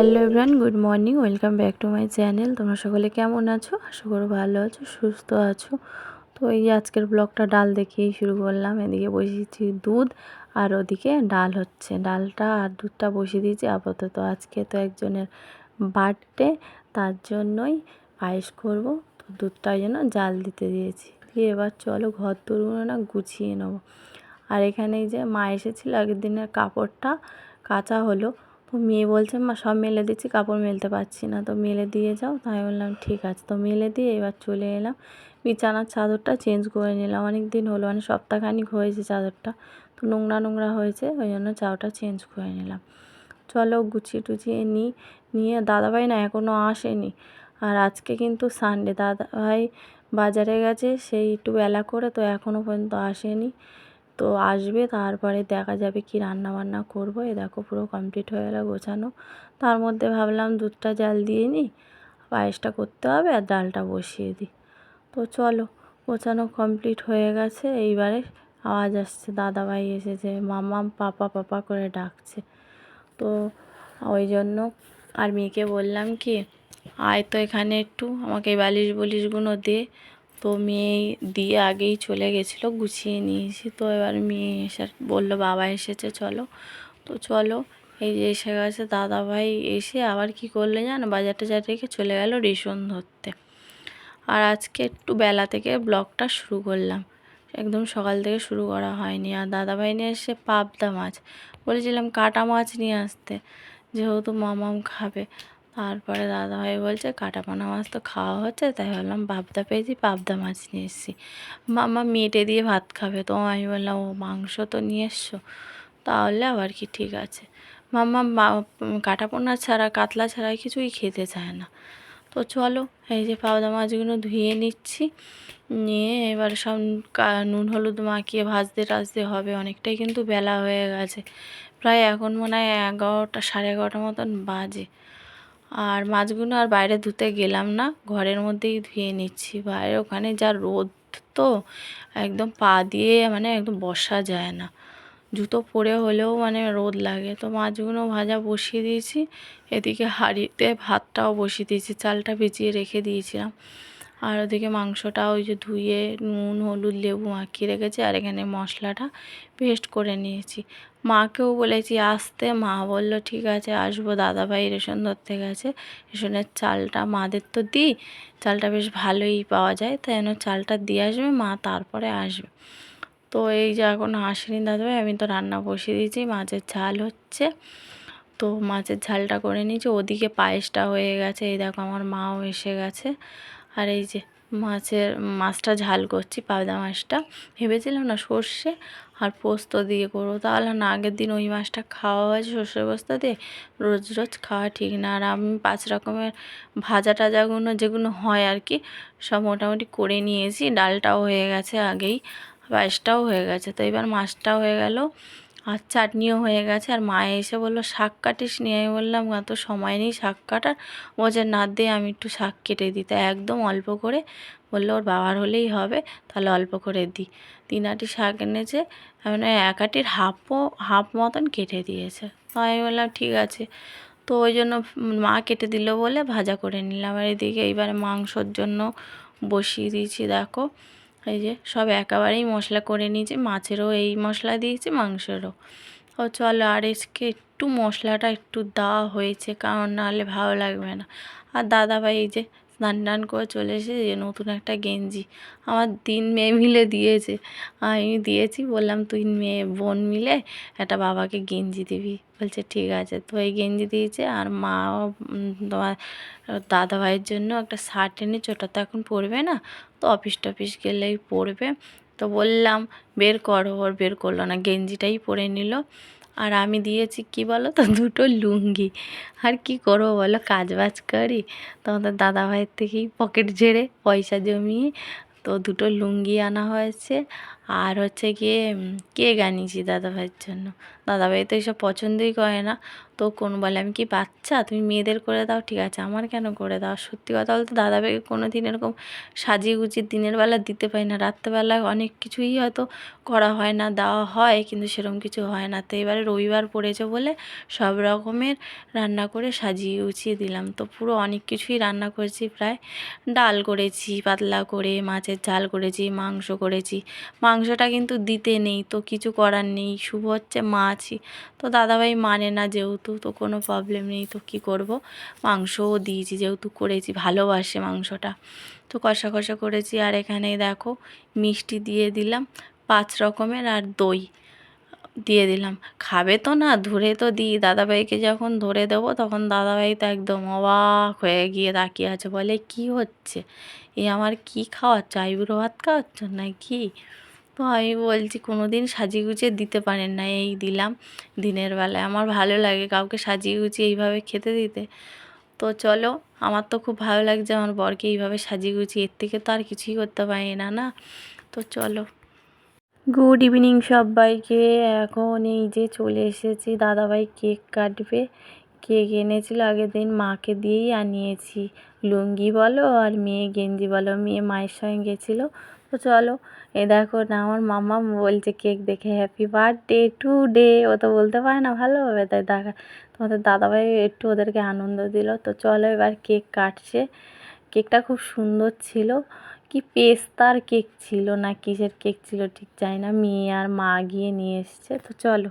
Welcome back to my channel তোমরা সকলে কেমন আছো? আশা করো ভালো আছো, সুস্থ আছো। তো এই আজকের ব্লগটা ডাল দেখিয়েই শুরু করলাম। এদিকে বসিয়েছি দুধ আর ওদিকে ডাল হচ্ছে। ডালটা আর দুধটা বসিয়ে দিয়েছি। আপাতত আজকে তো একজনের বার্থডে তার জন্যই পায়েস করব। তো দুধটা যেন জাল দিতে দিয়েছি। দিয়ে এবার চলো ঘর তুলবো না গুছিয়ে নেব। আর এখানে যে মা এসেছিল আগের দিনের কাপড়টা কাঁচা হলো। তো মেয়ে বলছে, মা, সব মেলে দিচ্ছি, কাপড় মেলতে পারছি না। তো মেলে দিয়ে যাও। তাই বললাম, ঠিক আছে। তো মেলে দিয়ে এবার চলে এলাম। বিছানার চাদরটা চেঞ্জ করে নিলাম। অনেক দিন হলো মানে সপ্তাহখানিক হয়েছে চাদরটা। তো নোংরা নোংরা হয়েছে, ওই জন্য চাওটা চেঞ্জ করে নিলাম। চলো গুছিয়ে টুচিয়ে নিই নিয়ে দাদাভাই না এখনও আসেনি। আর আজকে কিন্তু সানডে দাদাভাই বাজারে গেছে, সেই একটু বেলা করে তো এখনও পর্যন্ত আসেনি। তো আসবে, তারপরে দেখা যাবে কি রান্না বান্না করব। এ দেখো পুরো কমপ্লিট হয়ে গেলো গোছানো। তার মধ্যে ভাবলাম দুধটা জাল দিয়ে নিই, পায়েসটা করতে হবে আর ডালটা বসিয়ে দিই। তো চলো, গোছানো কমপ্লিট হয়ে গেছে। এইবারে আওয়াজ আসছে, দাদাভাই এসেছে, মামা, পাপা পাপা করে ডাকছে। তো ওই জন্য আর মেয়েকে বললাম কি, আয় তো এখানে একটু, আমাকে বালিশ বলিশগুলো দে। তো মেয়ে দিয়ে আগেই চলে গেছিল, গুছিয়ে নিয়েছি। তো এবার মেয়ে এসে বলল, বাবা এসেছে, চলো। তো চলো, এই যে এসে গেছে দাদাভাই এসে আবার কি করলে জানো বাজার টাজার রেখে চলে গেল রেশন ধরতে। আর আজকে একটু বেলা থেকে ব্লগটা শুরু করলাম। একদম সকাল থেকে শুরু করা হয়নি। আর দাদাভাই নিয়ে এসে পাবদা মাছ। বলেছিলাম কাটা মাছ নিয়ে আসতে, যেহেতু মামাম খাবে। তারপরে দাদাভাই বলছে কাটা পোনা মাছ তো খাওয়া হচ্ছে, তাই ভাবলাম পাবদা পেয়েছি, পাবদা মাছ নিয়ে এসেছি। মামা মেটে দিয়ে ভাত খাবে, তো আমি বললাম, ও, মাংস তো নিয়ে এসছো, তাহলে আবার কি ঠিক আছে? মাম্মা কাটা পোনা ছাড়া, কাতলা ছাড়া কিছুই খেতে চায় না। তো চলো, এই যে পাবদা মাছগুলো ধুয়ে নিচ্ছি, নিয়ে এবার সব নুন, হলুদ মাখিয়ে ভাজতে টাজতে হবে, অনেকটাই কিন্তু বেলা হয়ে গেছে। প্রায় এখন মনে হয় এগারোটা, সাড়ে এগারোটা মতন বাজে। আর মাছগুলো আর বাইরে ধুতে গেলাম না। ঘরের মধ্যেই ধুয়ে নিচ্ছি। বাইরে ওখানে যা রোদ তো, একদম পা দিয়ে মানে একদম বসা যায় না। জুতো পরে হলেও মানে রোদ লাগে। তো মাছগুলো ভাজা বসিয়ে দিয়েছি। এদিকে হাঁড়িতে ভাতটাও বসিয়ে দিয়েছি। চালটা ভিজিয়ে রেখে দিয়েছিলাম। আর ওদিকে মাংসটা ওই যে ধুয়ে নুন, হলুদ, লেবু মাখিয়ে রেখেছি আর এখানে মশলাটা পেস্ট করে নিয়েছি। মাকেও বলেছি, আসতে। মা বলল, ঠিক আছে, আসব। দাদাভাই রেশন ধরতে গেছে। রেশনের চালটা মাদের তো দিই, চালটা বেশ ভালোই পাওয়া যায়, তাই যেন চালটা দিয়ে আসবে, মা তারপরে আসবে। তো এই যে এখন আসেনি দাদাভাই, আমি তো রান্না বসিয়ে দিয়েছি, মাছের ঝাল হচ্ছে। তো মাছের ঝালটা করে নিয়েছি। ওদিকে পায়েসটা হয়ে গেছে। এই দেখো আমার মাও এসে গেছে। আর এই যে মাছের, মাছটা ঝাল করছি, পাবদা মাছটা। ভেবেছিলাম না সর্ষে আর পোস্ত দিয়ে করব। তাহলে না, আগের দিন ওই মাছটা খাওয়া হয়েছে সর্ষে পোস্ত দিয়ে। রোজ রোজ খাওয়া ঠিক না। আর আমি পাঁচ রকমের ভাজা টাজাগুলো যেগুলো হয় আর কি, সব মোটামুটি করে নিয়েছি। ডালটাও হয়ে গেছে আগেই, পায়েসটাও হয়ে গেছে। তো এবার মাছটাও হয়ে গেল। আর চাটনিও হয়ে গেছে। আর মা এসে বলল, শাক কাটিস নিয়ে আমি বললাম এত সময় নেই শাক কাটার। যে, না দিয়ে আমি একটু শাক কেটে দিই। তাই একদম অল্প করে বলল, ওর বাবার হলেই হবে, তাহলে অল্প করে দিই তিন আটি শাক এনেছে মানে এক আটির হাফও, হাফ মতন কেটে দিয়েছে। তো আমি বললাম, ঠিক আছে। তো ওই জন্য মা কেটে দিল বলে ভাজা করে নিলাম। আর এদিকে এইবার মাংসর জন্য বসিয়ে দিয়েছি, দেখো। এই যে সব একেবারেই মশলা করে নিয়েছি। মাছেরও এই মশলা দিয়েছি, মাংসেরও। ও চলো আর এসকে একটু মশলাটা একটু দেওয়া হয়েছে, কারণ নাহলে ভালো লাগবে না। আর দাদাভাই এই যে স্নান টান করে চলে এসেছে, যে নতুন একটা গেঞ্জি। আমার তিন মেয়ে মিলে দিয়েছে। আমি দিয়েছি, বললাম তুই মেয়ে, বোন মিলে একটা বাবাকে গেঞ্জি দিবি। বলছে ঠিক আছে। তো এই গেঞ্জি দিয়েছে আর মাও তোমার দাদাভাইয়ের জন্য একটা শার্ট এনেছে ওটা তো এখন পরবে না তো অফিস টফিস গেলেই পড়বে। তো বললাম, বের করো, ওর বের করল না। গেঞ্জিটাই পরে নিল। আর আমি দিয়েছি কি বলো তো, দুটো লুঙ্গি। আর কি করব বলো কাজ বাজ করি তোমাদের দাদাভাইয়ের থেকেই পকেট ঝেড়ে পয়সা জমিয়ে তো দুটো লুঙ্গি আনা হয়েছে। আর হচ্ছে গিয়ে কেক আনিয়েছি দাদাভাইয়ের জন্য? দাদাভাই তো এইসব পছন্দই করে না। তো কোন বলে, আমি কি বাচ্চা? তুমি মেয়েদের করে দাও, ঠিক আছে। আমার কেন করে দাও? সত্যি কথা বলতে দাদাভাইকে কোনো দিন এরকম সাজিয়ে গুছিয়ে দিনের বেলা দিতে পারি না। রাত্রেবেলায় অনেক কিছুই হয়তো করা হয় না, দেওয়া হয়, কিন্তু সেরকম কিছু হয় না। তো এবারে রবিবার পড়েছে বলে সব রকমের রান্না করে সাজিয়ে গুছিয়ে দিলাম। তো পুরো অনেক কিছুই রান্না করেছি প্রায়। ডাল করেছি, পাতলা করে, মাছের ঝাল করেছি, মাংস করেছি। মাংসটা কিন্তু দিতে নেই, তো কিছু করার নেই। শুভ হচ্ছে মাছই তো দাদাভাই মানে না যেহেতু, তো কোনো প্রবলেম নেই, তো কী করব? মাংসও দিয়েছি, যেহেতু করেছি, ভালোবাসে মাংসটা। তো কষা কষা করেছি, আর এখানে দেখো, মিষ্টি দিয়ে দিলাম পাঁচ রকমের আর দই দিয়ে দিলাম। খাবে তো না, ধরে তো দিই। দাদাভাইকে যখন ধরে দেবো, তখন দাদাভাই তো একদম অবাক হয়ে গিয়ে তাকিয়ে আছে, বলে, কি হচ্ছে? এ আমার কি খাওয়াচ্ছ? আইবুড়ো ভাত খাওয়াচ্ছ না কি তো আমি বলছি কোনো দিন সাজিয়ে গুছিয়ে দিতে পারেন না, এই দিলাম দিনের বেলায়। আমার ভালো লাগে কাউকে সাজিয়ে গুছিয়ে এইভাবে খেতে দিতে। তো চলো, আমার তো খুব ভালো লাগছে আমার বরকে এইভাবে সাজিয়ে গুছিয়ে এর থেকে তো আর কিছুই করতে পারি না না? তো চলো। গুড ইভিনিং সবাইকে, এখন এই যে চলে এসেছি, দাদাভাই কেক কাটবে। কেক এনেছিল আগের দিন মাকে দিয়েই আনিয়েছি। লুঙ্গি বলো আর মেয়ে গেঞ্জি বলো, মেয়ে মায়ের সঙ্গে গেছিল। তো চলো এ দেখো না আমার মামা বলছে কেক দেখে হ্যাপি বার্থডে টু ডে ও তো বলতে পারে না ভালোভাবে, তাই দেখা, তোমাদের দাদাভাই একটু ওদেরকে আনন্দ দিল। তো চলো এবার কেক কাটছে। কেকটা খুব সুন্দর ছিল। কি পেস্তার কেক ছিল না, কিসের কেক ছিল ঠিক জানি না। মেয়ে আর মা গিয়ে নিয়ে এসছে। তো চলো।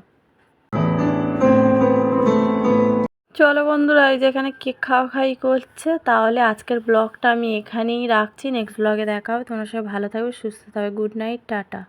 চলো বন্ধুরা, এই যে এখানে কেক খাওয়া খাই করছে, তাহলে আজকের ব্লগটা আমি এখানেই রাখছি। নেক্সট ব্লগে দেখা হবে। তোমরা সবাই ভালো থাকবে, সুস্থ থাকবে। Good night tata.